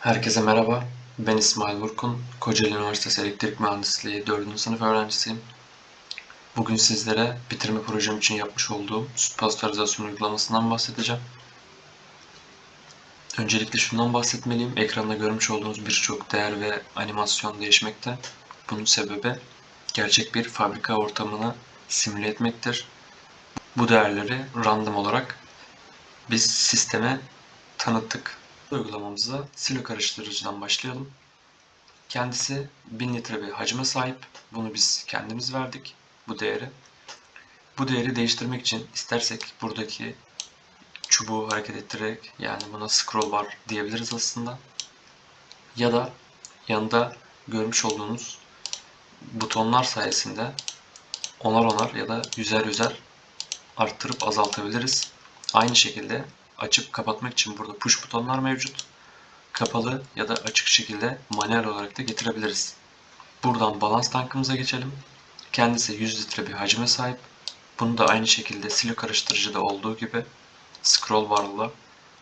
Herkese merhaba. Ben İsmail Vurkun. Kocaeli Üniversitesi Elektrik Mühendisliği 4. sınıf öğrencisiyim. Bugün sizlere bitirme projem için yapmış olduğum süt pastörizasyon uygulamasından bahsedeceğim. Öncelikle şundan bahsetmeliyim. Ekranda görmüş olduğunuz birçok değer ve animasyon değişmekte. Bunun sebebi gerçek bir fabrika ortamını simüle etmektir. Bu değerleri random olarak biz sisteme tanıttık. Uygulamamıza silo karıştırıcıdan başlayalım. Kendisi 1000 litre bir hacme sahip. Bunu biz kendimiz verdik bu değeri. Bu değeri değiştirmek için istersek buradaki çubuğu hareket ettirerek yani buna scroll bar diyebiliriz aslında. Ya da yanında görmüş olduğunuz butonlar sayesinde onar onar ya da yüzer yüzer arttırıp azaltabiliriz. Aynı şekilde açıp kapatmak için burada push butonlar mevcut. Kapalı ya da açık şekilde manuel olarak da getirebiliriz. Buradan balans tankımıza geçelim. Kendisi 100 litre bir hacme sahip. Bunu da aynı şekilde silo karıştırıcıda olduğu gibi scroll barla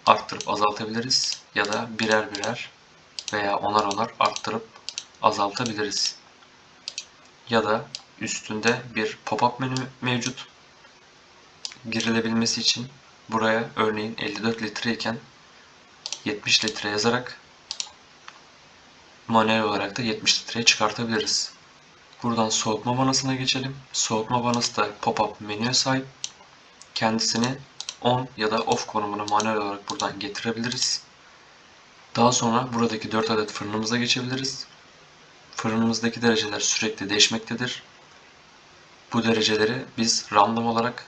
arttırıp azaltabiliriz ya da birer birer veya onar onar arttırıp azaltabiliriz. Ya da üstünde bir pop-up menü mevcut. Girilebilmesi için buraya örneğin 54 litre iken 70 litre yazarak manuel olarak da 70 litreye çıkartabiliriz. Buradan soğutma vanasına geçelim. Soğutma vanası da pop-up menüye sahip. Kendisini on ya da off konumuna manuel olarak buradan getirebiliriz. Daha sonra buradaki 4 adet fırınımıza geçebiliriz. Fırınımızdaki dereceler sürekli değişmektedir. Bu dereceleri biz random olarak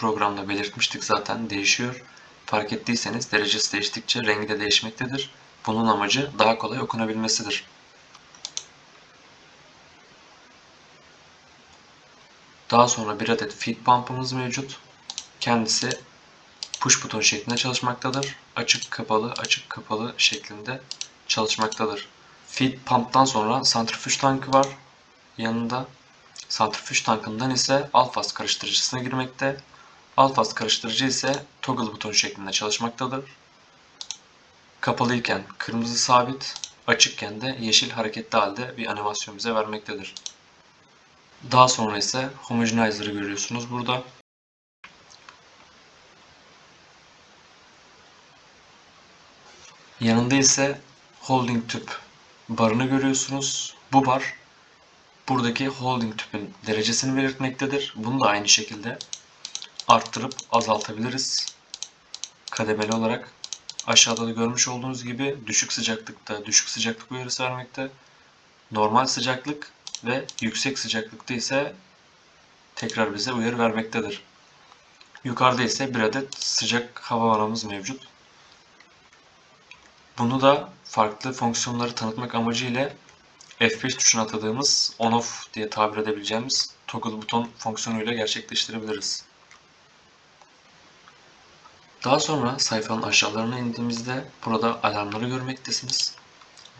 programda belirtmiştik zaten değişiyor. Fark ettiyseniz derecesi değiştikçe rengi de değişmektedir. Bunun amacı daha kolay okunabilmesidir. Daha sonra bir adet feed pump'ımız mevcut. Kendisi push buton şeklinde çalışmaktadır. Açık kapalı açık kapalı şeklinde çalışmaktadır. Feed pump'tan sonra santrifüj tankı var. Yanında santrifüj tankından ise alfaz karıştırıcısına girmekte. Alfaz karıştırıcı ise toggle buton şeklinde çalışmaktadır. Kapalıyken kırmızı sabit, açıkken de yeşil hareketli halde bir animasyon bize vermektedir. Daha sonra ise homogenizer'ı görüyorsunuz burada. Yanında ise holding tüp barını görüyorsunuz. Bu bar buradaki holding tüpün derecesini belirtmektedir. Bunu da aynı şekilde arttırıp azaltabiliriz. Kademeli olarak aşağıda da görmüş olduğunuz gibi düşük sıcaklıkta düşük sıcaklık uyarısı vermekte. Normal sıcaklık ve yüksek sıcaklıkta ise tekrar bize uyarı vermektedir. Yukarıda ise bir adet sıcak hava vanamız mevcut. Bunu da farklı fonksiyonları tanıtmak amacıyla F5 tuşuna atadığımız on-off diye tabir edebileceğimiz toggle buton fonksiyonuyla gerçekleştirebiliriz. Daha sonra sayfanın aşağılarına indiğimizde burada alarmları görmektesiniz.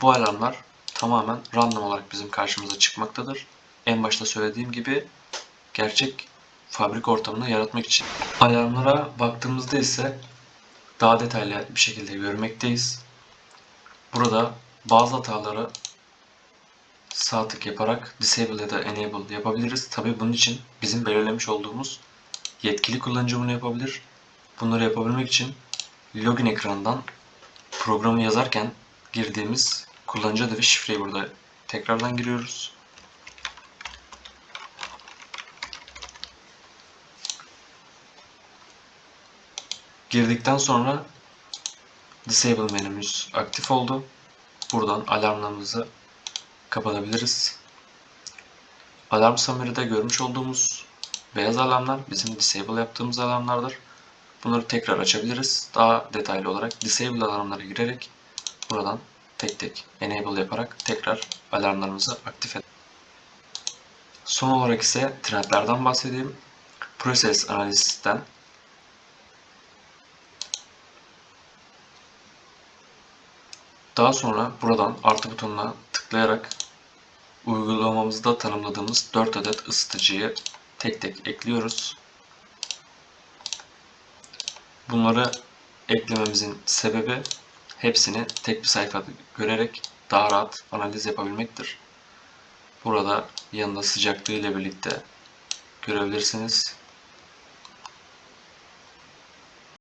Bu alarmlar tamamen random olarak bizim karşımıza çıkmaktadır. En başta söylediğim gibi gerçek fabrik ortamını yaratmak için. Alarmlara baktığımızda ise daha detaylı bir şekilde görmekteyiz. Burada bazı hataları sağ tık yaparak disable ya da enable yapabiliriz. Tabi bunun için bizim belirlemiş olduğumuz yetkili kullanıcı bunu yapabilir. Bunları yapabilmek için login ekranından programı yazarken girdiğimiz kullanıcı adı ve şifreyi burada tekrardan giriyoruz. Girdikten sonra Disable menümüz aktif oldu. Buradan alarmlarımızı kapatabiliriz. Alarm summary'de görmüş olduğumuz beyaz alarmlar bizim disable yaptığımız alarmlardır. Bunları tekrar açabiliriz. Daha detaylı olarak disable alarmlara girerek buradan tek tek enable yaparak tekrar alarmlarımızı aktif edelim. Son olarak ise trendlerden bahsedeyim. Process Analyst'ten Daha sonra buradan artı butonuna tıklayarak uygulamamızda tanımladığımız 4 adet ısıtıcıyı tek tek ekliyoruz. Bunları eklememizin sebebi hepsini tek bir sayfada görerek daha rahat analiz yapabilmektir. Burada yanında sıcaklığı ile birlikte görebilirsiniz.